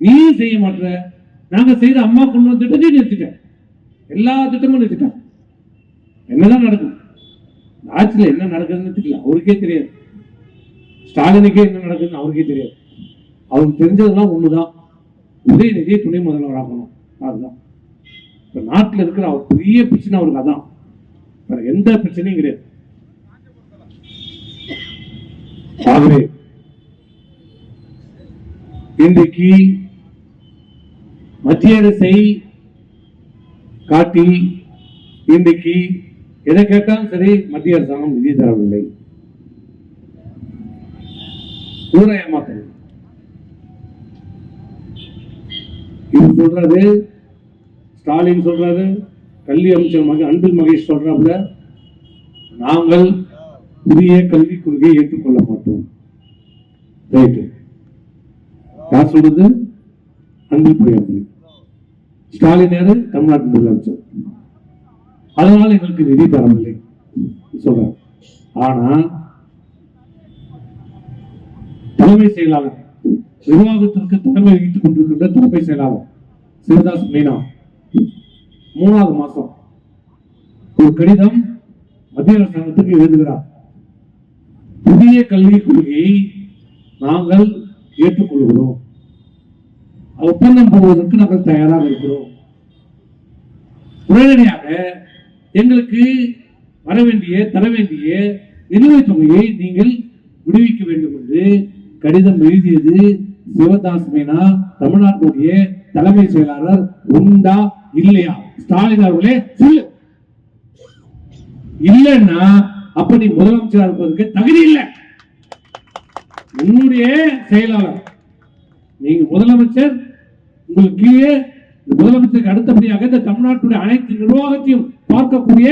நீ செய்ய மாட்ட நாங்க செய்த அம்மா கொண்டு வந்த திட்டத்தையும் நிறுத்திட்டேன் எல்லா திட்டமும் நிறுத்திட்டேன் என்னதான் நடக்கும்? ஆட்சியில் என்ன நடக்குதுன்னு தெரியல. அவருக்கே தெரியாது. ஸ்டாலினுக்கே என்ன நடக்குதுன்னு அவருக்கே தெரியாது. அவருக்கு தெரிஞ்சதெல்லாம் ஒண்ணுதான். உதயநிதியை துணை முதல்வராகணும் அதுதான். இப்ப நாட்டில் இருக்கிற அவர் பெரிய பிரச்சனை அவருக்கு அதான். வேற எந்த பிரச்சனையும் கிடையாது. ஆகவே இன்றைக்கு மத்திய அரசை காட்டி இன்றைக்கு எதை கேட்டாலும் சரி மத்திய அரசாங்கம் நிதி தரவில்லை. ஊரை ஏமாத்தல். இது சொல்றது ஸ்டாலின் சொல்றாரு கல்வி அமைச்சர் மக அன்பில் மகேஷ் சொல்றாப்புல நாங்கள் புதிய கல்விக் கொள்கையை ஏற்றுக்கொள்ள மாட்டோம். ரைட்டு. யார் சொல்றது? அன்பில் பிரியாமணி ஸ்டாலின் யாரு? தமிழ்நாட்டு முதலமைச்சர். அதனால எங்களுக்கு நிதி தரவில்லை. சொல்றாரு. ஆனா தலைமை செயலாளர் நிர்வாகத்திற்கு தலைமை வகித்துக் கொண்டிருக்கின்ற தலைமை செயலாளர் சிவதாஸ் மீனா மூணாவது மாசம் ஒரு கடிதம் மத்திய அரசாங்கத்துக்கு எழுதுகிறார். புதிய கல்விக் கொள்கையை நாங்கள் ஏற்றுக்கொள்கிறோம். ஒப்பந்தம் போவதற்கு நாங்கள் தயாராக இருக்கிறோம். உடனடியாக எங்களுக்கு வர வேண்டிய தர வேண்டிய நிலுவைத் தொகையை நீங்கள் விடுவிக்க வேண்டும் என்று கடிதம் எழுதியது சிவதாஸ் மீனா தமிழ்நாட்டுடைய தலைமை செயலாளர் உண்டா இல்லையா? ஸ்டாலின் அவர்களே சொல்லு. இல்லைன்னா அப்ப நீ முதலமைச்சரா இருப்பதற்கு தகுதி இல்லை. உன்னுடைய செயலாளர் நீங்க முதலமைச்சர் உங்களுக்கு கீழே முதலமைச்சருக்கு அடுத்தபடியாக இந்த தமிழ்நாட்டுடைய அனைத்து நிர்வாகத்தையும் பார்க்கக்கூடிய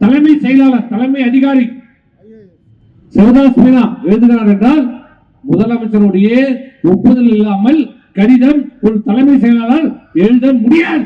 தலைமை செயலாளர் தலைமை அதிகாரி சிவதாஸ் மீனா எழுதுகிறார் என்றால் முதலமைச்சருடைய ஒப்புதல் இல்லாமல் கடிதம் ஒரு தலைமை செயலாளர் எழுத முடியாது.